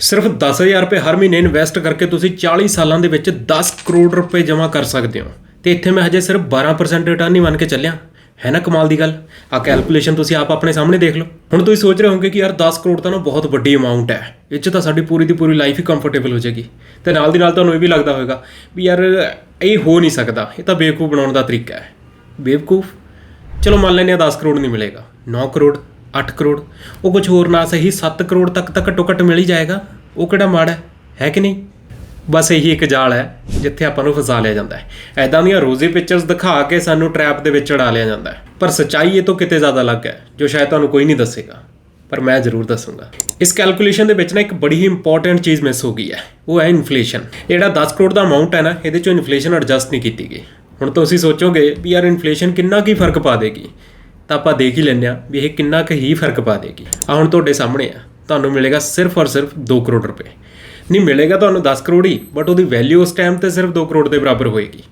ਸਿਰਫ 10000 ਰੁਪਏ ਹਰ ਮਹੀਨੇ ਇਨਵੈਸਟ ਕਰਕੇ ਤੁਸੀਂ 40 ਸਾਲਾਂ ਦੇ ਵਿੱਚ 10 ਕਰੋੜ ਰੁਪਏ ਜਮ੍ਹਾਂ ਕਰ ਸਕਦੇ ਹੋ। ਤੇ ਇੱਥੇ ਮੈਂ ਹਜੇ ਸਿਰਫ 12% ਰਿਟਰਨ ਹੀ ਮੰਨ ਕੇ ਚੱਲਿਆ। ਹੈ ਨਾ ਕਮਾਲ ਦੀ ਗੱਲ? ਆ ਕੈਲਕੂਲੇਸ਼ਨ ਤੁਸੀਂ ਆਪ ਆਪਣੇ ਸਾਹਮਣੇ ਦੇਖ ਲਓ। ਹੁਣ ਤੁਸੀਂ ਸੋਚ ਰਹੇ ਹੋਗੇ ਕਿ ਯਾਰ 10 ਕਰੋੜ ਤਾਂ ਨਾ ਬਹੁਤ ਵੱਡੀ ਅਮਾਉਂਟ ਹੈ। ਇਹ 'ਚ ਤਾਂ ਸਾਡੀ ਪੂਰੀ ਦੀ ਪੂਰੀ ਲਾਈਫ ਹੀ ਕੰਫਰਟੇਬਲ ਹੋ ਜਾਏਗੀ। ਤੇ ਨਾਲ ਦੀ ਨਾਲ ਤੁਹਾਨੂੰ ਇਹ ਵੀ ਲੱਗਦਾ ਹੋਵੇਗਾ ਵੀ ਯਾਰ ਇਹ ਹੋ ਨਹੀਂ ਸਕਦਾ। ਇਹ ਤਾਂ ਬੇਵਕੂਫ ਬਣਾਉਣ ਦਾ ਤਰੀਕਾ ਹੈ। ਬੇਵਕੂਫ? ਚਲੋ ਮੰਨ ਲੈਂਦੇ ਹਾਂ 10 ਕਰੋੜ ਨਹੀਂ ਮਿਲੇਗਾ। 9 ਕਰੋੜ 8 ਕਰੋੜ। ਉਹ ਕੁਝ ਹੋਰ ਨਾ ਸਹੀ 7 ਕਰੋੜ ਤੱਕ ਤਾਂ ਘੱਟੋ ਘੱਟ ਮਿਲ ਹੀ ਜਾਏਗਾ। ਉਹ ਕਿਹੜਾ ਮਾੜਾ ਹੈ? ਹੈ ਕਿ ਨਹੀਂ? ਬਸ ਇਹੀ ਇੱਕ ਜਾਲ ਹੈ, ਜਿੱਥੇ ਆਪਾਂ ਨੂੰ ਫਸਾ ਲਿਆ ਜਾਂਦਾ ਹੈ। ਐਦਾਂ ਦੀਆਂ ਰੋਜ਼ੀ ਪਿਕਚਰਸ ਦਿਖਾ ਕੇ ਸਾਨੂੰ ਟ੍ਰੈਪ ਦੇ ਵਿੱਚ ਚੜਾ ਲਿਆ ਜਾਂਦਾ ਹੈ। ਪਰ ਸੱਚਾਈ ਇਹ ਤੋਂ ਕਿਤੇ ਜ਼ਿਆਦਾ ਅਲੱਗ ਹੈ, ਜੋ ਸ਼ਾਇਦ ਤੁਹਾਨੂੰ ਕੋਈ ਨਹੀਂ ਦੱਸੇਗਾ। ਪਰ ਮੈਂ ਜ਼ਰੂਰ ਦੱਸੂੰਗਾ। ਇਸ ਕੈਲਕੂਲੇਸ਼ਨ ਦੇ ਵਿੱਚ ਨਾ ਇੱਕ ਬੜੀ ਹੀ ਇੰਪੋਰਟੈਂਟ ਚੀਜ਼ ਮਿਸ ਹੋ ਗਈ ਹੈ, ਉਹ ਹੈ ਇਨਫਲੇਸ਼ਨ ਜਿਹੜਾ 10 ਕਰੋੜ ਦਾ ਅਮਾਉਂਟ ਹੈ ਨਾ, ਇਹਦੇ ਚੋਂ ਇਨਫਲੇਸ਼ਨ ਐਡਜਸਟ ਨਹੀਂ ਕੀਤੀ ਗਈ। ਹੁਣ ਤੁਸੀਂ ਸੋਚੋਗੇ ਵੀ ਯਾਰ ਇਨਫਲੇਸ਼ਨ ਕਿੰਨਾ ਕੀ ਫ਼ਰਕ ਪਾ ਦੇਗੀ। ਤਾਂ ਆਪਾਂ ਦੇਖ ਹੀ ਲੈਂਦੇ ਆ ਵੀ ਇਹ ਕਿੰਨਾ ਕੁ ਹੀ ਫ਼ਰਕ ਪਾ ਦੇਗੀ। ਆ ਹੁਣ ਤੁਹਾਡੇ ਸਾਹਮਣੇ ਆ। ਤੁਹਾਨੂੰ ਮਿਲੇਗਾ ਸਿਰਫ ਔਰ ਸਿਰਫ 2 ਕਰੋੜ ਰੁਪਏ। ਨਹੀਂ, ਮਿਲੇਗਾ ਤੁਹਾਨੂੰ 10 ਕਰੋੜ ਹੀ ਬਟ ਉਹਦੀ ਵੈਲਿਊ ਉਸ ਟਾਈਮ ਤੇ ਸਿਰਫ 2 ਕਰੋੜ ਦੇ ਬਰਾਬਰ ਹੋਏਗੀ।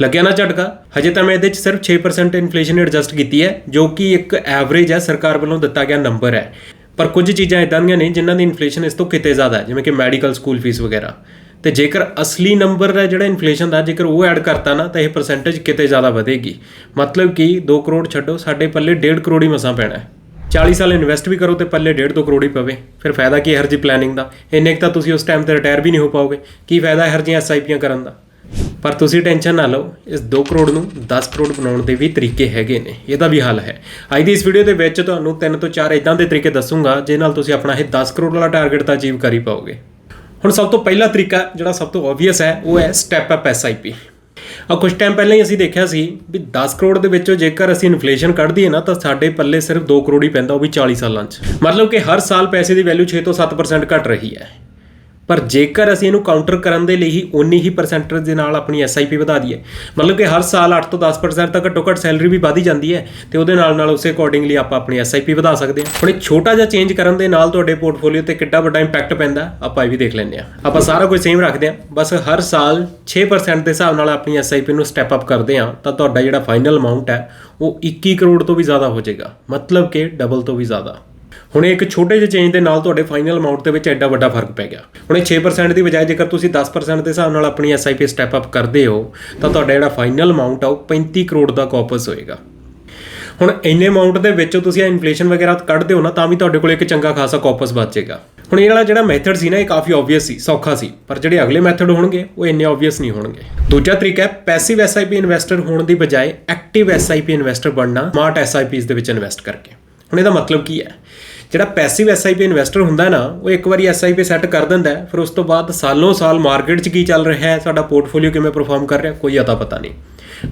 ਲੱਗਿਆ ਨਾ ਝਟਕਾ? ਹਜੇ ਤਾਂ ਮੈਂ ਇਹਦੇ 'ਚ ਸਿਰਫ 6% ਇਨਫਲੇਸ਼ਨ ਐਡਜਸਟ ਕੀਤੀ ਹੈ, ਜੋ ਕਿ ਇੱਕ ਐਵਰੇਜ ਹੈ, ਸਰਕਾਰ ਵੱਲੋਂ ਦਿੱਤਾ ਗਿਆ ਨੰਬਰ ਹੈ। ਪਰ ਕੁਝ ਚੀਜ਼ਾਂ ਇਦਾਂ ਦੀਆਂ ਨੇ ਜਿਨ੍ਹਾਂ ਦੀ ਇਨਫਲੇਸ਼ਨ ਇਸ ਤੋਂ ਕਿਤੇ ਜ਼ਿਆਦਾ ਹੈ, ਜਿਵੇਂ ਕਿ ਮੈਡੀਕਲ ਸਕੂਲ ਫੀਸ ਵਗੈਰਾ। ਤੇ ਜੇਕਰ ਅਸਲੀ ਨੰਬਰ ਹੈ ਜਿਹੜਾ ਇਨਫਲੇਸ਼ਨ ਦਾ ਜੇਕਰ ਉਹ ਐਡ ਕਰਤਾ ਨਾ, ਤਾਂ ਇਹ ਪਰਸੈਂਟੇਜ ਕਿਤੇ ਜ਼ਿਆਦਾ ਵਧੇਗੀ। ਮਤਲਬ ਕਿ 2 ਕਰੋੜ ਛੱਡੋ, ਸਾਡੇ ਪੱਲੇ 1.5 ਕਰੋੜ ਹੀ ਮਸਾਂ ਪੈਣਾ ਹੈ। 40 ਸਾਲ ਇਨਵੈਸਟ ਵੀ ਕਰੋ ਤੇ ਪੱਲੇ 1.5 2 ਕਰੋੜ ਹੀ ਪਵੇ। ਫਿਰ ਫਾਇਦਾ ਕੀ ਹਰ ਜੀ ਪਲੈਨਿੰਗ ਦਾ? ਇੰਨੇ ਕੁ ਤਾਂ ਤੁਸੀਂ ਉਸ ਟਾਈਮ ਤੇ ਰਿਟਾਇਰ ਵੀ ਨਹੀਂ ਹੋ ਪਾਓਗੇ। ਕੀ ਫਾਇਦਾ ਹੈ ਹਰ ਜੀ ਐਸਆਈਪੀਆਂ ਕਰਨ ਦਾ? ਪਰ ਤੁਸੀਂ ਟੈਨਸ਼ਨ ਨਾ ਲਓ, ਇਸ 2 ਕਰੋੜ ਨੂੰ 10 ਕਰੋੜ ਬਣਾਉਣ ਦੇ ਵੀ ਤਰੀਕੇ ਹੈਗੇ ਨੇ। ਇਹਦਾ ਵੀ ਹੱਲ ਹੈ। ਅੱਜ ਦੀ ਇਸ ਵੀਡੀਓ ਦੇ ਵਿੱਚ ਤੁਹਾਨੂੰ 3 ਤੋਂ 4 ਇਦਾਂ ਦੇ ਤਰੀਕੇ ਦੱਸੂੰਗਾ ਜਿਸ ਨਾਲ ਤੁਸੀਂ ਆਪਣਾ ਇਹ 10 ਕਰੋੜ ਵਾਲਾ ਟਾਰਗੇਟ ਤਾਂ ਅਚੀਵ ਕਰੀ ਪਾਓਗੇ। ਹੁਣ ਸਭ ਤੋਂ ਪਹਿਲਾ ਤਰੀਕਾ ਜਿਹੜਾ ਸਭ ਤੋਂ ਆਬਵੀਅਸ ਹੈ, ਉਹ ਹੈ ਸਟੈਪ ਅਪ ਐਸਆਈਪੀ ਆ ਕੁਝ ਟਾਈਮ ਪਹਿਲਾਂ ਹੀ ਅਸੀਂ ਦੇਖਿਆ ਸੀ ਵੀ 10 ਕਰੋੜ ਦੇ ਵਿੱਚੋਂ ਜੇਕਰ ਅਸੀਂ ਇਨਫਲੇਸ਼ਨ ਕੱਢ ਦਈਏ ਨਾ, ਤਾਂ ਸਾਡੇ ਪੱਲੇ ਸਿਰਫ 2 ਕਰੋੜ ਹੀ ਪੈਂਦਾ ਉਹ ਵੀ 40 ਸਾਲਾਂ 'ਚ। ਮਤਲਬ ਕਿ ਹਰ ਸਾਲ ਪੈਸੇ ਦੀ ਵੈਲਿਊ 6 ਤੋਂ 7% ਘਟ ਰਹੀ ਹੈ। ਪਰ ਜੇਕਰ ਅਸੀਂ ਇਹਨੂੰ ਕਾਊਂਟਰ ਕਰਨ ਦੇ ਲਈ ਹੀ ਉਨੀ ਹੀ ਪਰਸੈਂਟੇਜ ਦੇ ਨਾਲ ਆਪਣੀ ਐਸਆਈਪੀ ਵਧਾ ਦਈਏ, ਮਤਲਬ ਕਿ ਹਰ ਸਾਲ 8 ਤੋਂ 10% ਤੱਕ ਘੱਟੋ ਘੱਟ ਸੈਲਰੀ ਵੀ ਵਧੀ ਜਾਂਦੀ ਹੈ ਤੇ ਉਹਦੇ ਨਾਲ ਨਾਲ ਉਸੇ ਅਕੋਰਡਿੰਗਲੀ ਆਪਾਂ ਆਪਣੀ ਐਸਆਈਪੀ ਵਧਾ ਸਕਦੇ ਹਾਂ। ਹੁਣ ਇਹ ਛੋਟਾ ਜਿਹਾ ਚੇਂਜ ਕਰਨ ਦੇ ਨਾਲ ਤੁਹਾਡੇ ਪੋਰਟਫੋਲੀਓ ਤੇ ਕਿੱਡਾ ਵੱਡਾ ਇੰਪੈਕਟ ਪੈਂਦਾ, ਆਪਾਂ ਇਹ ਵੀ ਦੇਖ ਲੈਂਦੇ ਹਾਂ। ਆਪਾਂ ਸਾਰਾ ਕੁਝ ਸੇਮ ਰੱਖਦੇ ਹਾਂ, ਬਸ ਹਰ ਸਾਲ 6% ਦੇ ਹਿਸਾਬ ਨਾਲ ਆਪਣੀ ਐਸਆਈਪੀ ਨੂੰ ਸਟੈਪ ਅਪ ਕਰਦੇ ਹਾਂ, ਤਾਂ ਤੁਹਾਡਾ ਜਿਹੜਾ ਫਾਈਨਲ ਅਮਾਉਂਟ ਹੈ, ਉਹ 21 ਕਰੋੜ ਤੋਂ ਵੀ ਜ਼ਿਆਦਾ ਹੋ ਜਾਏਗਾ, ਮਤਲਬ ਕਿ ਡਬਲ ਤੋਂ ਵੀ ਜ਼ਿਆਦਾ। ਹੁਣ ਇੱਕ ਛੋਟੇ ਜਿਹੇ ਚੇਂਜ ਦੇ ਨਾਲ ਤੁਹਾਡੇ ਫਾਈਨਲ ਅਮਾਉਂਟ ਦੇ ਵਿੱਚ ਐਡਾ ਵੱਡਾ ਫ਼ਰਕ ਪੈ ਗਿਆ। ਹੁਣ ਇਹ 6% ਦੀ ਬਜਾਏ ਜੇਕਰ ਤੁਸੀਂ 10% ਦੇ ਹਿਸਾਬ ਨਾਲ ਆਪਣੀ ਐਸਆਈਪੀ ਸਟੈਪ ਅਪ ਕਰਦੇ ਹੋ, ਤਾਂ ਤੁਹਾਡਾ ਜਿਹੜਾ ਫਾਈਨਲ ਅਮਾਉਂਟ ਆ ਉਹ 35 ਕਰੋੜ ਦਾ ਕਾਪਸ ਹੋਏਗਾ। ਹੁਣ ਇੰਨੇ ਅਮਾਉਂਟ ਦੇ ਵਿੱਚੋਂ ਤੁਸੀਂ ਇਨਫਲੇਸ਼ਨ ਵਗੈਰਾ ਕੱਢਦੇ ਹੋ ਨਾ, ਤਾਂ ਵੀ ਤੁਹਾਡੇ ਕੋਲ ਇੱਕ ਚੰਗਾ ਖਾਸਾ ਕਾਪਸ ਬਚੇਗਾ। ਹੁਣ ਇਹ ਵਾਲਾ ਜਿਹੜਾ ਮੈਥਡ ਸੀ ਨਾ, ਇਹ ਕਾਫੀ ਆਬਵੀਅਸ ਸੀ, ਸੌਖਾ ਸੀ, ਪਰ ਜਿਹੜੇ ਅਗਲੇ ਮੈਥਡ ਹੋਣਗੇ, ਉਹ ਇੰਨੇ ਆਬਵੀਅਸ ਨਹੀਂ ਹੋਣਗੇ। ਦੂਜਾ ਤਰੀਕਾ ਹੈ ਪੈਸਿਵ ਐਸਆਈਪੀ ਇਨਵੈਸਟਰ ਹੋਣ ਦੀ ਬਜਾਏ ਐਕਟਿਵ ਐਸਆਈਪੀ ਇਨਵੈਸਟਰ ਬਣਨਾ ਸਮਾਰਟ ਐਸਆਈਪੀਸ ਦੇ ਵਿੱਚ ਇਨਵੈਸਟ ਕਰਕੇ। ਹੁਣ ਇਹਦਾ ਮਤਲਬ ਕੀ ਹੈ? ਜਿਹੜਾ ਪੈਸਿਵ ਐਸਆਈਪੀ ਇਨਵੈਸਟਰ ਹੁੰਦਾ ਨਾ, ਉਹ ਇੱਕ ਵਾਰੀ ਐਸਆਈਪੀ ਸੈੱਟ ਕਰ ਦਿੰਦਾ ਫਿਰ ਉਸ ਤੋਂ ਬਾਅਦ ਸਾਲੋਂ ਸਾਲ ਮਾਰਕੀਟ 'ਚ ਕੀ ਚੱਲ ਰਿਹਾ ਹੈ, ਸਾਡਾ ਪੋਰਟਫੋਲੀਓ ਕਿਵੇਂ ਪਰਫਾਰਮ ਕਰ ਰਿਹਾ ਕੋਈ ਅਤਾ ਪਤਾ ਨਹੀਂ।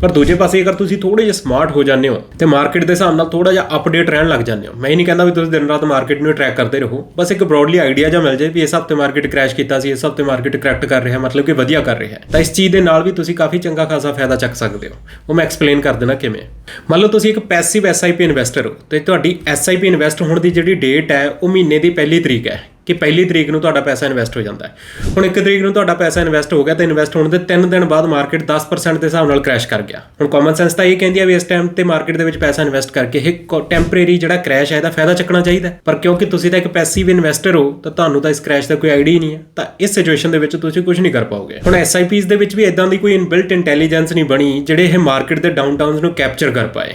ਪਰ ਦੂਜੇ ਪਾਸੇ ਅਗਰ ਤੁਸੀਂ ਥੋੜੇ ਜਿਹਾ ਸਮਾਰਟ ਹੋ ਜਾਂਦੇ ਹੋ ਤੇ ਮਾਰਕੀਟ ਦੇ ਹਿਸਾਬ ਨਾਲ ਥੋੜਾ ਜਿਹਾ ਅਪਡੇਟ ਰਹਿਣ ਲੱਗ ਜਾਂਦੇ ਹੋ। ਮੈਂ ਇਹ ਨਹੀਂ ਕਹਿੰਦਾ ਵੀ ਤੁਸੀਂ ਦਿਨ ਰਾਤ ਮਾਰਕੀਟ ਨੂੰ ਟਰੈਕ ਕਰਦੇ ਰਹੋ। ਬਸ ਇੱਕ ਬ੍ਰੌਡਲੀ ਆਈਡੀਆ ਜਾਂ ਮਿਲ ਜਾਏ ਵੀ ਇਸ ਹਫ਼ਤੇ ਮਾਰਕੀਟ ਕ੍ਰੈਸ਼ ਕੀਤਾ ਸੀ, ਇਸ ਹਫ਼ਤੇ ਮਾਰਕੀਟ ਕਰੈਕਟ ਕਰ ਰਿਹਾ, ਮਤਲਬ ਕਿ ਵਧੀਆ ਕਰ ਰਿਹਾ ਤਾਂ ਇਸ ਚੀਜ਼ ਦੇ ਨਾਲ ਵੀ ਤੁਸੀਂ ਕਾਫੀ ਚੰਗਾ ਖਾਸਾ ਫਾਇਦਾ ਚੱਕ ਸਕਦੇ ਹੋ। ਉਹ ਮੈਂ ਐਕਸਪਲੇਨ ਕਰ ਦੇਣਾ ਕਿਵੇਂ। ਮੰਨ ਲਓ ਤੁਸੀਂ ਇੱਕ ਪੈਸਿਵ ਐਸਆਈਪੀ ਇਨਵੈਸਟਰ ਹੋ ਤੇ ਤੁਹਾਡੀ ਐਸਆਈਪੀ ਇਨਵੈਸਟ ਹੋਣ ਦੀ ਜਿਹੜੀ ਡੇਟ ਹੈ, ਉਹ ਮਹੀਨੇ ਦੀ ਪਹਿਲੀ ਤਰੀਕ ਹੈ। ਕਿ ਪਹਿਲੀ ਤਰੀਕ ਨੂੰ ਤੁਹਾਡਾ ਪੈਸਾ ਇਨਵੈਸਟ ਹੋ ਜਾਂਦਾ ਹੈ। ਹੁਣ ਇੱਕ ਤਰੀਕ ਨੂੰ ਤੁਹਾਡਾ ਪੈਸਾ ਇਨਵੈਸਟ ਹੋ ਗਿਆ ਤਾਂ ਇਨਵੈਸਟ ਹੋਣ ਦੇ 3 ਦਿਨ ਬਾਅਦ ਮਾਰਕੀਟ 10% ਦੇ ਹਿਸਾਬ ਨਾਲ ਕ੍ਰੈਸ਼ ਕਰ ਗਿਆ। ਹੁਣ ਕਾਮਨ ਸੈਂਸ ਤਾਂ ਇਹ ਕਹਿੰਦੀ ਆ ਵੀ ਇਸ ਟਾਈਮ ਤੇ ਮਾਰਕੀਟ ਦੇ ਵਿੱਚ ਪੈਸਾ ਇਨਵੈਸਟ ਕਰਕੇ ਇਹ ਟੈਂਪਰੇਰੀ ਜਿਹੜਾ ਕ੍ਰੈਸ਼ ਹੈ ਇਹਦਾ ਫਾਇਦਾ ਚੱਕਣਾ ਚਾਹੀਦਾ ਪਰ ਕਿਉਂਕਿ ਤੁਸੀਂ ਤਾਂ ਇੱਕ ਪੈਸਿਵ ਇਨਵੈਸਟਰ ਹੋ, ਤਾਂ ਤੁਹਾਨੂੰ ਤਾਂ ਇਸ ਕ੍ਰੈਸ਼ ਦਾ ਕੋਈ ਆਈਡੀਆ ਨਹੀਂ ਹੈ। ਤਾਂ ਇਸ ਸਿਚੁਏਸ਼ਨ ਦੇ ਵਿੱਚ ਤੁਸੀਂ ਕੁਝ ਨਹੀਂ ਕਰ ਪਾਓਗੇ। ਹੁਣ ਐਸਆਈਪੀਸ ਦੇ ਵਿੱਚ ਵੀ ਇਦਾਂ ਦੀ ਕੋਈ ਇਨਬਿਲਟ ਇੰਟੈਲੀਜੈਂਸ ਨਹੀਂ ਬਣੀ, ਜਿਹੜੇ ਇਹ ਮਾਰਕੀਟ ਦੇ ਡਾਊਨਟਾਊਨਸ ਨੂੰ ਕੈਪਚਰ ਕਰ ਪਾਏ।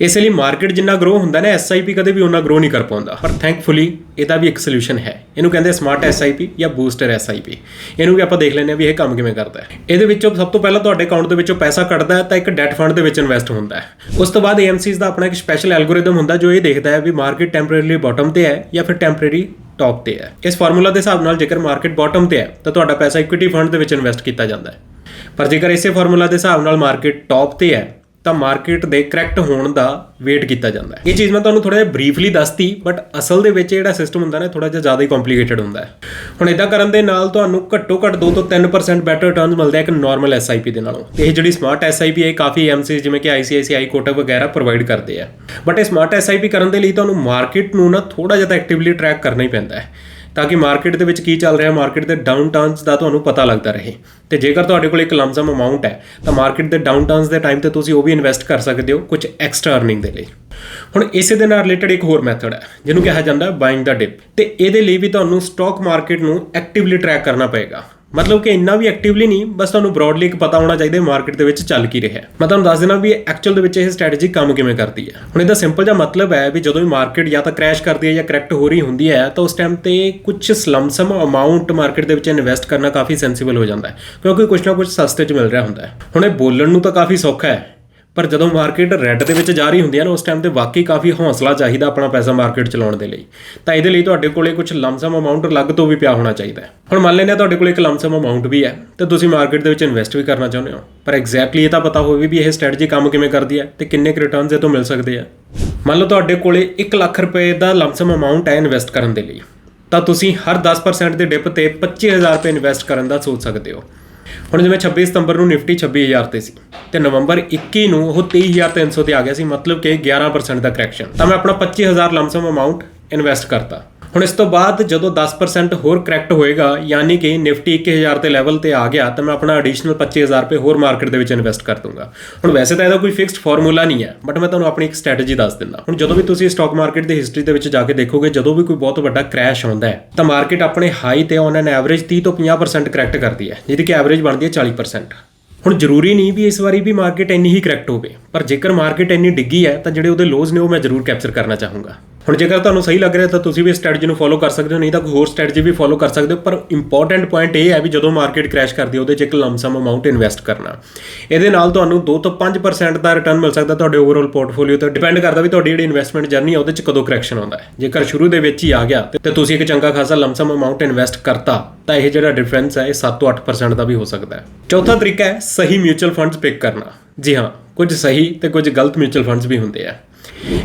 ਇਸ ਲਈ ਮਾਰਕੀਟ ਜਿੰਨਾ ਗਰੋ ਹੁੰਦਾ ਨਾ ਐਸਆਈਪੀ ਕਦੇ ਵੀ ਉਹਨਾਂ ਗਰੋ ਨਹੀਂ ਕਰ ਪਾਉਂਦਾ। ਪਰ ਥੈਂਕਫੁਲੀ ਇਹਦਾ ਵੀ ਇੱਕ ਸੋਲੂਸ਼ਨ ਹੈ। ਇਹਨੂੰ ਕਹਿੰਦੇ ਸਮਾਰਟ ਐਸਆਈਪੀ ਜਾਂ ਬੂਸਟਰ ਐਸਆਈਪੀ ਇਹਨੂੰ ਵੀ ਆਪਾਂ ਦੇਖ ਲੈਂਦੇ ਹਾਂ ਵੀ ਇਹ ਕੰਮ ਕਿਵੇਂ ਕਰਦਾ ਹੈ। ਇਹਦੇ ਵਿੱਚੋਂ ਸਭ ਤੋਂ ਪਹਿਲਾਂ ਤੁਹਾਡੇ ਅਕਾਊਂਟ ਦੇ ਵਿੱਚੋਂ ਪੈਸਾ ਕੱਢਦਾ ਹੈ ਤਾਂ ਇੱਕ ਡੈਟ ਫੰਡ ਦੇ ਵਿੱਚ ਇਨਵੈਸਟ ਹੁੰਦਾ ਹੈ। ਉਸ ਤੋਂ ਬਾਅਦ AMCs ਦਾ ਆਪਣਾ ਇੱਕ ਸਪੈਸ਼ਲ ਐਲਗੋਰਿਦਮ ਹੁੰਦਾ ਜੋ ਇਹ ਦੇਖਦਾ ਹੈ ਵੀ ਮਾਰਕੀਟ ਟੈਂਪਰੇਰੀਲੀ ਬਾਟਮ ਤੇ ਹੈ ਜਾਂ ਫਿਰ ਟੈਂਪਰੇਰੀ ਟੌਪ ਤੇ ਹੈ। ਇਸ ਫਾਰਮੂਲਾ ਦੇ ਹਿਸਾਬ ਨਾਲ ਜੇਕਰ ਮਾਰਕੀਟ ਬਾਟਮ ਤੇ ਹੈ, ਤਾਂ ਤੁਹਾਡਾ ਪੈਸਾ ਇਕੁਇਟੀ ਫੰਡ ਦੇ ਵਿੱਚ ਇਨਵੈਸਟ ਕੀਤਾ ਜਾਂਦਾ ਹੈ। ਪਰ ਜੇਕਰ ਇਸੇ ਫਾਰਮੂਲਾ ਦੇ ਹਿਸਾਬ ਨਾਲ ਮਾਰਕੀਟ ਟੌਪ ਤੇ ਹੈ ਤਾਂ ਮਾਰਕੀਟ ਦੇ ਕਰੈਕਟ ਹੋਣ ਦਾ ਵੇਟ ਕੀਤਾ ਜਾਂਦਾ ਹੈ। ਇਹ ਚੀਜ਼ ਮੈਂ ਤੁਹਾਨੂੰ ਥੋੜਾ ਜਿਹਾ ਬਰੀਫਲੀ ਦੱਸਤੀ ਬਟ ਅਸਲ ਦੇ ਵਿੱਚ ਜਿਹੜਾ ਸਿਸਟਮ ਹੁੰਦਾ ਨਾ ਥੋੜਾ ਜਿਹਾ ਜ਼ਿਆਦਾ ਹੀ ਕੰਪਲਿਕੇਟਡ ਹੁੰਦਾ ਹੈ। ਹੁਣ ਇਦਾਂ ਕਰਨ ਦੇ ਨਾਲ ਤੁਹਾਨੂੰ ਘੱਟੋ ਘੱਟ 2 ਤੋਂ 3% ਬੈਟਰ ਰਿਟਰਨਸ ਮਿਲਦੇ ਆ ਇੱਕ ਨਾਰਮਲ ਐਸਆਈਪੀ ਦੇ ਨਾਲੋਂ। ਤੇ ਇਹ ਜਿਹੜੀ ਸਮਾਰਟ ਐਸਆਈਪੀ ਹੈ ਕਾਫੀ ਐਮਸੀ ਜਿਵੇਂ ਕਿ ਆਈਸੀਆਈਸੀਆਈ ਕੋਟਕ ਵਗੈਰਾ ਪ੍ਰੋਵਾਈਡ ਕਰਦੇ ਆ। ਬਟ ਇਹ ਸਮਾਰਟ ਐਸਆਈਪੀ ਕਰਨ ਦੇ ਲਈ ਤੁਹਾਨੂੰ ਮਾਰਕੀਟ ਨੂੰ ਨਾ ਥੋੜਾ ਜਿਹਾ ਐਕਟਿਵਲੀ ਟਰੈਕ ਕਰਨਾ ਹੀ ਪੈਂਦਾ ਹੈ। ਤਾਂ ਕਿ ਮਾਰਕੀਟ ਦੇ ਵਿੱਚ ਕੀ ਚੱਲ ਰਿਹਾ ਮਾਰਕੀਟ ਦੇ ਡਾਊਨ ਟਰਨਸ ਦਾ ਤੁਹਾਨੂੰ ਪਤਾ ਲੱਗਦਾ ਰਹੇ। ਤੇ ਜੇਕਰ ਤੁਹਾਡੇ ਕੋਲ ਇੱਕ ਲੰਸਮ ਅਮਾਉਂਟ ਹੈ, ਤਾਂ ਮਾਰਕੀਟ ਦੇ ਡਾਊਨ ਟਰਨਸ ਦੇ ਟਾਈਮ ਤੇ ਤੁਸੀਂ ਉਹ ਵੀ ਇਨਵੈਸਟ ਕਰ ਸਕਦੇ ਹੋ ਕੁਝ ਐਕਸਟਰਾ ਅਰਨਿੰਗ ਦੇ ਲਈ। ਹੁਣ ਇਸੇ ਦੇ ਨਾਲ ਰਿਲੇਟਡ ਇੱਕ ਹੋਰ ਮੈਥਡ ਹੈ, ਜਿਹਨੂੰ ਕਿਹਾ ਜਾਂਦਾ ਹੈ ਬਾਇੰਗ ਦਾ ਡਿਪ ਤੇ ਇਹਦੇ ਲਈ ਵੀ ਤੁਹਾਨੂੰ ਸਟਾਕ ਮਾਰਕੀਟ ਨੂੰ ਐਕਟਿਵਲੀ ਟਰੈਕ ਕਰਨਾ ਪਏਗਾ। ਮਤਲਬ ਕਿ ਇੰਨਾ ਵੀ ਐਕਟਿਵਲੀ ਨਹੀਂ, ਬਸ ਤੁਹਾਨੂੰ ਬ੍ਰੌਡਲੀ ਇੱਕ ਪਤਾ ਹੋਣਾ ਚਾਹੀਦਾ ਮਾਰਕੀਟ ਦੇ ਵਿੱਚ ਚੱਲ ਕੀ ਰਿਹਾ ਮੈਂ ਤੁਹਾਨੂੰ ਦੱਸ ਦੇਣਾ ਵੀ ਐਕਚੁਅਲ ਦੇ ਵਿੱਚ ਇਹ ਸਟ੍ਰੈਟਜੀ ਕੰਮ ਕਿਵੇਂ ਕਰਦੀ ਹੈ। ਹੁਣ ਇਹਦਾ ਸਿੰਪਲ ਜਿਹਾ ਮਤਲਬ ਹੈ ਵੀ ਜਦੋਂ ਵੀ ਮਾਰਕੀਟ ਜਾਂ ਤਾਂ ਕ੍ਰੈਸ਼ ਕਰਦੀ ਹੈ ਜਾਂ ਕਰੈਕਟ ਹੋ ਰਹੀ ਹੁੰਦੀ ਹੈ, ਤਾਂ ਉਸ ਟਾਈਮ ਤੇ ਕੁਝ ਸਲਮਸਮ ਅਮਾਉਂਟ ਮਾਰਕੀਟ ਦੇ ਵਿੱਚ ਇਨਵੈਸਟ ਕਰਨਾ ਕਾਫੀ ਸੈਂਸੀਬਲ ਹੋ ਜਾਂਦਾ ਹੈ, ਕਿਉਂਕਿ ਕੁਝ ਨਾ ਕੁਝ ਸਸਤੇ 'ਚ ਮਿਲ ਰਿਹਾ ਹੁੰਦਾ ਹੈ। ਹੁਣ ਇਹ ਬੋਲਣ ਨੂੰ ਤਾਂ ਕਾਫੀ ਸੌਖਾ ਹੈ ਪਰ ਜਦੋਂ ਮਾਰਕੀਟ ਰੈੱਡ ਦੇ ਵਿੱਚ ਜਾ ਰਹੀ ਹੁੰਦੀ ਹੈ ਨਾ, ਉਸ ਟਾਈਮ ਤੇ ਵਾਕਈ ਕਾਫੀ ਹੌਸਲਾ ਚਾਹੀਦਾ ਆਪਣਾ ਪੈਸਾ ਮਾਰਕੀਟ ਚਲਾਉਣ ਦੇ ਲਈ। ਤਾਂ ਇਹਦੇ ਲਈ ਤੁਹਾਡੇ ਕੋਲੇ ਕੁਝ ਲੰਮਸਮ ਅਮਾਉਂਟ ਅਲੱਗ ਤੋਂ ਵੀ ਪਿਆ ਹੋਣਾ ਚਾਹੀਦਾ ਹੈ। ਹੁਣ ਮੰਨ ਲੈਂਦੇ ਹਾਂ ਤੁਹਾਡੇ ਕੋਲ ਇੱਕ ਲੰਮਸਮ ਅਮਾਉਂਟ ਵੀ ਹੈ, ਤੇ ਤੁਸੀਂ ਮਾਰਕੀਟ ਦੇ ਵਿੱਚ ਇਨਵੈਸਟ ਵੀ ਕਰਨਾ ਚਾਹੁੰਦੇ ਹੋ। ਪਰ ਐਗਜ਼ੈਕਟਲੀ ਇਹ ਤਾਂ ਪਤਾ ਹੋਵੇ ਵੀ ਇਹ ਸਟ੍ਰੈਟਜੀ ਕੰਮ ਕਿਵੇਂ ਕਰਦੀ ਹੈ ਤੇ ਕਿੰਨੇ ਕੁ ਰਿਟਰਨਸ ਇਹ ਤੋਂ ਮਿਲ ਸਕਦੇ ਆ। ਮੰਨ ਲਓ ਤੁਹਾਡੇ ਕੋਲੇ 1 ਲੱਖ ਰੁਪਏ ਦਾ ਲੰਮਸਮ ਅਮਾਉਂਟ ਹੈ ਇਨਵੈਸਟ ਕਰਨ ਦੇ ਲਈ। ਤਾਂ ਤੁਸੀਂ ਹਰ 10% ਦੇ ਡਿਪ ਤੇ 25000 ਰੁਪਏ ਇਨਵੈਸਟ ਕਰਨ ਦਾ ਸੋਚ ਸਕਦੇ ਹੋ। ਹੁਣ ਜਿਵੇਂ 26 ਸਤੰਬਰ ਨੂੰ ਨਿਫਟੀ 26000 ਤੇ ਸੀ ਤੇ ਨਵੰਬਰ 21 ਨੂੰ ਉਹ 23300 ਤੇ ਆ ਗਿਆ ਸੀ, ਮਤਲਬ ਕਿ 11% ਦਾ ਕਰੈਕਸ਼ਨ ਤਾਂ ਮੈਂ ਆਪਣਾ 25000 ਲਮਸਮ ਅਮਾਉਂਟ ਇਨਵੈਸਟ ਕਰਤਾ। ਹੁਣ ਇਸ ਤੋਂ ਬਾਅਦ ਜਦੋਂ 10% ਹੋਰ ਕਰੈਕਟ ਹੋਏਗਾ, ਯਾਨੀ ਕਿ ਨਿਫਟੀ 1000 ਤੇ ਲੈਵਲ ਤੇ ਆ ਗਿਆ, ਤਾਂ ਮੈਂ ਆਪਣਾ ਐਡੀਸ਼ਨਲ 25000 ਰੁਪਏ ਹੋਰ ਮਾਰਕੀਟ ਦੇ ਵਿੱਚ ਇਨਵੈਸਟ ਕਰ ਦੂੰਗਾ ਹੁਣ ਵੈਸੇ ਤਾਂ ਇਹਦਾ ਕੋਈ ਫਿਕਸਡ ਫਾਰਮੂਲਾ ਨਹੀਂ ਹੈ ਬਟ ਮੈਂ ਤੁਹਾਨੂੰ ਆਪਣੀ ਇੱਕ ਸਟ੍ਰੈਟਜੀ ਦੱਸ ਦਿੰਦਾ। ਹੁਣ ਜਦੋਂ ਵੀ ਤੁਸੀਂ ਸਟਾਕ ਮਾਰਕੀਟ ਦੀ ਹਿਸਟਰੀ ਦੇ ਵਿੱਚ ਜਾ ਕੇ ਦੇਖੋਗੇ, ਜਦੋਂ ਵੀ ਕੋਈ ਬਹੁਤ ਵੱਡਾ ਕ੍ਰੈਸ਼ ਆਉਂਦਾ ਹੈ, ਤਾਂ ਮਾਰਕੀਟ ਆਪਣੇ ਹਾਈ ਤੇ ਔਨ ਐਨ ਐਵਰੇਜ 30 ਤੋਂ 50% ਕਰੈਕਟ ਕਰਦੀ ਹੈ, ਜਿਹਦੀ ਕਿ ਐਵਰੇਜ ਬਣਦੀ ਹੈ 40% ਹੁਣ ਜ਼ਰੂਰੀ ਨਹੀਂ ਵੀ ਇਸ ਵਾਰੀ ਵੀ ਮਾਰਕੀਟ ਇੰਨੀ ਹੀ ਕਰੈਕਟ ਹੋਵੇ, ਪਰ ਜੇਕਰ ਮਾਰਕੀਟ ਇੰਨੀ ਡਿੱਗੀ ਹੈ, ਤਾਂ ਜਿਹੜੇ ਉਹਦੇ ਲੋਜ਼ ਨੇ ਉਹ ਮੈਂ ਜ਼ਰੂਰ ਕੈਪਚਰ ਕਰਨਾ ਚਾਹੂੰਗਾ। ਹੁਣ ਜੇਕਰ ਤੁਹਾਨੂੰ ਸਹੀ ਲੱਗ ਰਿਹਾ ਤਾਂ ਤੁਸੀਂ ਵੀ ਇਸ ਸਟ੍ਰੈਟਜੀ ਨੂੰ ਫੋਲੋ ਕਰ ਸਕਦੇ ਹੋ, ਨਹੀਂ ਤਾਂ ਕੋਈ ਹੋਰ ਸਟ੍ਰੈਟਜੀ ਵੀ ਫੋਲੋ ਕਰ ਸਕਦੇ ਹੋ, ਪਰ ਇੰਪੋਰਟੈਂਟ ਪੁਆਇੰਟ ਇਹ ਹੈ ਵੀ ਜਦੋਂ ਮਾਰਕੀਟ ਕ੍ਰੈਸ਼ ਕਰਦੀ ਹੈ, ਉਹਦੇ 'ਚ ਇੱਕ ਲੰਮਸਮ ਅਮਾਉਂਟ ਇਨਵੈਸਟ ਕਰਨਾ। ਇਹਦੇ ਨਾਲ ਤੁਹਾਨੂੰ 2 ਤੋਂ 5% ਦਾ ਰਿਟਰਨ ਮਿਲ ਸਕਦਾ ਤੁਹਾਡੇ ਓਵਰਆਲ ਪੋਰਟਫੋਲੀਓ ਤੇ ਡਿਪੈਂਡ ਕਰਦਾ ਵੀ ਤੁਹਾਡੀ ਜਿਹੜੀ ਇਨਵੈਸਟਮੈਂਟ ਜਰਨੀ ਹੈ, ਉਹਦੇ 'ਚ ਕਦੋਂ ਕਰੈਕਸ਼ਨ ਆਉਂਦਾ ਹੈ। ਜੇਕਰ ਸ਼ੁਰੂ ਦੇ ਵਿੱਚ ਹੀ ਆ ਗਿਆ ਤੇ ਤੁਸੀਂ ਇੱਕ ਚੰਗਾ ਖਾਸਾ ਲੰਮਸਮ ਅਮਾਉਂਟ ਇਨਵੈਸਟ ਕਰਤਾ, ਤਾਂ ਇਹ ਜਿਹੜਾ ਡਿਫਰੈਂਸ ਹੈ, ਇਹ 7 ਤੋਂ 8% ਦਾ ਵੀ ਹੋ ਸਕਦਾ ਹੈ। ਚੌਥਾ ਤਰੀਕਾ ਹੈ, ਸਹੀ ਮਿਊਚੁਅਲ ਫੰਡਸ ਪਿਕ ਕਰਨਾ। ਜੀ ਹਾਂ, ਕੁਝ ਸਹੀ ਤੇ ਕੁਝ ਗਲਤ ਮਿਊਚੁਅਲ ਫੰਡਸ ਵੀ ਹੁੰਦੇ ਆ।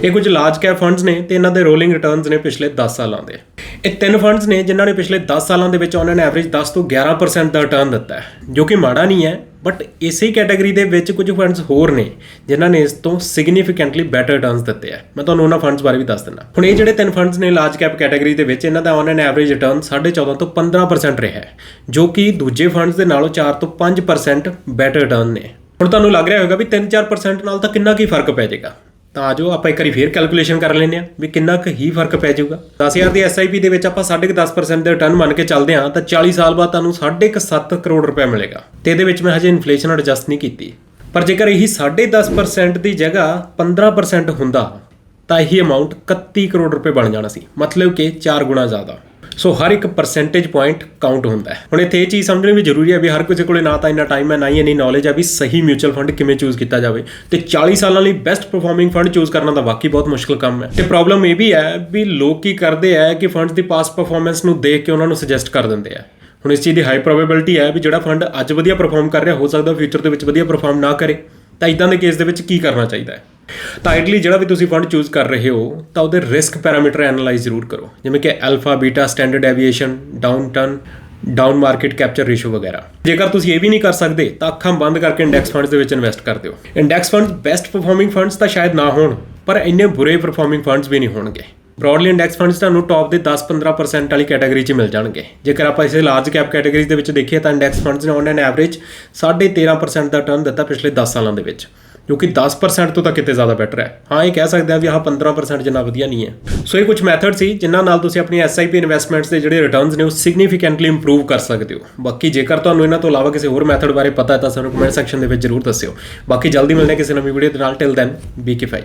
ਇਹ ਕੁਝ ਲਾਰਜ ਕੈਪ ਫੰਡਸ ਨੇ ਤੇ ਇਹਨਾਂ ਦੇ ਰੋਲਿੰਗ ਰਿਟਰਨਸ ਨੇ ਪਿਛਲੇ 10 ਸਾਲਾਂ ਦੇ। ਇਹ ਤਿੰਨ ਫੰਡਸ ਨੇ ਜਿਨ੍ਹਾਂ ਨੇ ਪਿਛਲੇ 10 ਸਾਲਾਂ ਦੇ ਵਿੱਚ ਉਹਨਾਂ ਨੇ ਐਵਰੇਜ 10 ਤੋਂ 11% ਦਾ ਰਿਟਰਨ ਦਿੱਤਾ ਹੈ, ਜੋ ਕਿ ਮਾੜਾ ਨਹੀਂ ਹੈ ਬਟ ਇਸੇ ਕੈਟਾਗਰੀ ਦੇ ਵਿੱਚ ਕੁਝ ਫੰਡਸ ਹੋਰ ਨੇ ਜਿਨ੍ਹਾਂ ਨੇ ਇਸ ਤੋਂ ਸਿਗਨੀਫੀਕੈਂਟਲੀ ਬੈਟਰ ਰਿਟਰਨਸ ਦਿੱਤੇ ਆ ਮੈਂ ਤੁਹਾਨੂੰ ਉਹਨਾਂ ਫੰਡਸ ਬਾਰੇ ਵੀ ਦੱਸ ਦਿੰਦਾ। ਹੁਣ ਇਹ ਜਿਹੜੇ ਤਿੰਨ ਫੰਡਸ ਨੇ ਲਾਰਜ ਕੈਪ ਕੈਟਾਗਰੀ ਦੇ ਵਿੱਚ, ਇਹਨਾਂ ਦਾ ਔਨ ਐਨ ਐਵਰੇਜ ਰਿਟਰਨ 14.5 ਤੋਂ 15% ਰਿਹਾ ਹੈ, ਜੋ ਕਿ ਦੂਜੇ ਫੰਡਸ ਦੇ ਨਾਲੋਂ 4 ਤੋਂ 5% ਬੈਟਰ ਰਿਟਰਨ ਨੇ। ਹੁਣ ਤੁਹਾਨੂੰ ਲੱਗ ਰਿਹਾ ਹੋਵੇਗਾ ਵੀ 3-4% ਨਾਲ ਤਾਂ ਕਿੰਨਾ ਕੀ ਫ਼ਰਕ ਪੈ ਜਾਏਗਾ। ਤਾਂ ਆਜੋ ਆਪਾਂ ਇੱਕ ਵਾਰੀ ਫੇਰ ਕੈਲਕੂਲੇਸ਼ਨ ਕਰ ਲੈਂਦੇ ਆ ਵੀ ਕਿੰਨਾ ਕੁ ਹੀ ਫ਼ਰਕ ਪੈ ਜਾਊਗਾ। 10000 ਦੀ ਐਸਆਈਪੀ ਦੇ ਵਿੱਚ ਆਪਾਂ 10.5% ਦੇ ਰਿਟਰਨ ਮੰਨ ਕੇ ਚੱਲਦੇ ਆ ਤਾਂ 40 ਸਾਲ ਬਾਅਦ ਤੁਹਾਨੂੰ 7.5 ਕਰੋੜ ਰੁਪਏ ਮਿਲੇਗਾ। ਤੇ ਇਹਦੇ ਵਿੱਚ ਮੈਂ ਹਜੇ ਇਨਫਲੇਸ਼ਨ ਐਡਜਸਟ ਨਹੀਂ ਕੀਤੀ। ਪਰ ਜੇਕਰ ਇਹੀ 10.5% ਦੀ ਜਗ੍ਹਾ 15% ਹੁੰਦਾ, ਤਾਂ ਇਹੀ ਅਮਾਉਂਟ 31 ਕਰੋੜ ਰੁਪਏ ਬਣ ਜਾਣਾ ਸੀ। ਮਤਲਬ ਕਿ 4 ਗੁਣਾ ਜ਼ਿਆਦਾ। ਸੋ ਹਰ ਇੱਕ ਪਰਸੈਂਟੇਜ ਪੁਆਇੰਟ ਕਾਊਂਟ ਹੁੰਦਾ ਹੈ। ਹੁਣ ਇੱਥੇ ਇਹ ਚੀਜ਼ ਸਮਝਣੀ ਵੀ ਜ਼ਰੂਰੀ ਹੈ ਵੀ ਹਰ ਕਿਸੇ ਕੋਲੇ ਨਾ ਤਾਂ ਇੰਨਾ ਟਾਈਮ ਹੈ, ਨਾ ਹੀ ਇੰਨੀ ਨੌਲੇਜ ਹੈ ਵੀ ਸਹੀ ਮਿਊਚੁਅਲ ਫੰਡ ਕਿਵੇਂ ਚੂਜ਼ ਕੀਤਾ ਜਾਵੇ। ਤੇ 40 ਸਾਲਾਂ ਲਈ ਬੈਸਟ ਪਰਫਾਰਮਿੰਗ ਫੰਡ ਚੂਜ਼ ਕਰਨਾ ਤਾਂ ਵਾਕਈ ਬਹੁਤ ਮੁਸ਼ਕਲ ਕੰਮ ਹੈ। ਤੇ ਪ੍ਰੋਬਲਮ ਇਹ ਵੀ ਹੈ ਵੀ ਲੋਕ ਕੀ ਕਰਦੇ ਆ ਕਿ ਫੰਡਸ ਦੀ ਪਾਸਟ ਪਰਫਾਰਮੈਂਸ ਨੂੰ ਦੇਖ ਕੇ ਉਹਨਾਂ ਨੂੰ ਸੁਜੈਸਟ ਕਰ ਦਿੰਦੇ ਆ ਹੁਣ ਇਸ ਚੀਜ਼ ਦੀ ਹਾਈ ਪ੍ਰੋਬੇਬਿਲਿਟੀ ਹੈ ਵੀ ਜਿਹੜਾ ਫੰਡ ਅੱਜ ਵਧੀਆ ਪਰਫਾਰਮ ਕਰ ਰਿਹਾ, ਹੋ ਸਕਦਾ ਫਿਊਚਰ ਦੇ ਵਿੱਚ ਵਧੀਆ ਪਰਫਾਰਮ ਨਾ ਕਰੇ। ਤਾਂ ਇਦਾਂ ਦੇ ਕੇਸ ਦੇ ਵਿੱਚ ਕੀ ਕਰਨਾ ਚਾਹੀਦਾ ਹੈ? ਤਾਂ ਆਈਡਲੀ ਜਿਹੜਾ ਵੀ ਤੁਸੀਂ ਫੰਡ ਚੂਜ਼ ਕਰ ਰਹੇ ਹੋ, ਤਾਂ ਉਹਦੇ ਰਿਸਕ ਪੈਰਾਮੀਟਰ ਐਨਾਲਾਈਜ਼ ਜ਼ਰੂਰ ਕਰੋ। ਜਿਵੇਂ ਕਿ alpha beta standard deviation downturn down market capture ratio ਵਗੈਰਾ। ਜੇਕਰ ਤੁਸੀਂ ਇਹ ਵੀ ਨਹੀਂ ਕਰ ਸਕਦੇ, ਤਾਂ ਅੱਖਾਂ ਬੰਦ ਕਰਕੇ ਇੰਡੈਕਸ ਫੰਡਸ ਦੇ ਵਿੱਚ ਇਨਵੈਸਟ ਕਰ ਦਿਓ। Index funds best performing funds ਤਾਂ ਸ਼ਾਇਦ ਨਾ ਹੋਣ, ਪਰ ਇੰਨੇ ਬੁਰੇ ਪਰਫਾਰਮਿੰਗ ਫੰਡਸ ਵੀ ਨਹੀਂ ਹੋਣਗੇ। ਬ੍ਰੌਡਲੀ ਇੰਡੈਕਸ ਫੰਡਸ ਤੁਹਾਨੂੰ ਟੌਪ ਦੇ 10-15% ਵਾਲੀ ਕੈਟਾਗਰੀ 'ਚ ਮਿਲ ਜਾਣਗੇ। ਜੇਕਰ ਆਪਾਂ ਇਸੇ ਲਾਰਜ ਕੈਪ ਕੈਟਾਗਰੀ ਦੇ ਵਿੱਚ ਦੇਖੀਏ, ਤਾਂ ਇੰਡੈਕਸ ਫੰਡਸ ਨੇ ਔਨ ਐਨ ਐਵਰੇਜ 13.5% ਦਾ ਟਰਨ ਦਿੱਤਾ ਪਿਛਲੇ 10 ਸਾਲਾਂ ਦੇ ਵਿੱਚ। ਜੋ ਕਿ 10% ਤੋਂ ਤਾਂ ਕਿਤੇ ਜ਼ਿਆਦਾ ਬੈਟਰ ਹੈ। ਹਾਂ, ਇਹ ਕਹਿ ਸਕਦੇ ਆ ਵੀ ਆਹ 15% ਜਿੰਨਾ ਵਧੀਆ ਨਹੀਂ ਹੈ। ਸੋ ਇਹ ਕੁਝ ਮੈਥਡ ਸੀ, ਜਿਨ੍ਹਾਂ ਨਾਲ ਤੁਸੀਂ ਆਪਣੀ SIP ਇਨਵੈਸਟਮੈਂਟਸ ਦੇ ਜਿਹੜੇ ਰਿਟਰਨਸ ਨੇ, ਉਹ ਸਿਗਨੀਫੀਕੈਂਟਲੀ ਇੰਪਰੂਵ ਕਰ ਸਕਦੇ ਹੋ। ਬਾਕੀ ਜੇਕਰ ਤੁਹਾਨੂੰ ਇਹਨਾਂ ਤੋਂ ਇਲਾਵਾ ਕਿਸੇ ਹੋਰ ਮੈਥਡ ਬਾਰੇ ਪਤਾ ਹੈ, ਤਾਂ ਸਾਨੂੰ ਕਮੈਂਟ ਸੈਕਸ਼ਨ ਦੇ ਵਿੱਚ ਜ਼ਰੂਰ ਦੱਸਿਓ। ਬਾਕੀ ਜਲਦੀ ਮਿਲਦੇ ਹਾਂ ਕਿਸੇ ਨਵੀਂ ਵੀਡੀਓ ਦੇ ਨਾਲ। Till then B K five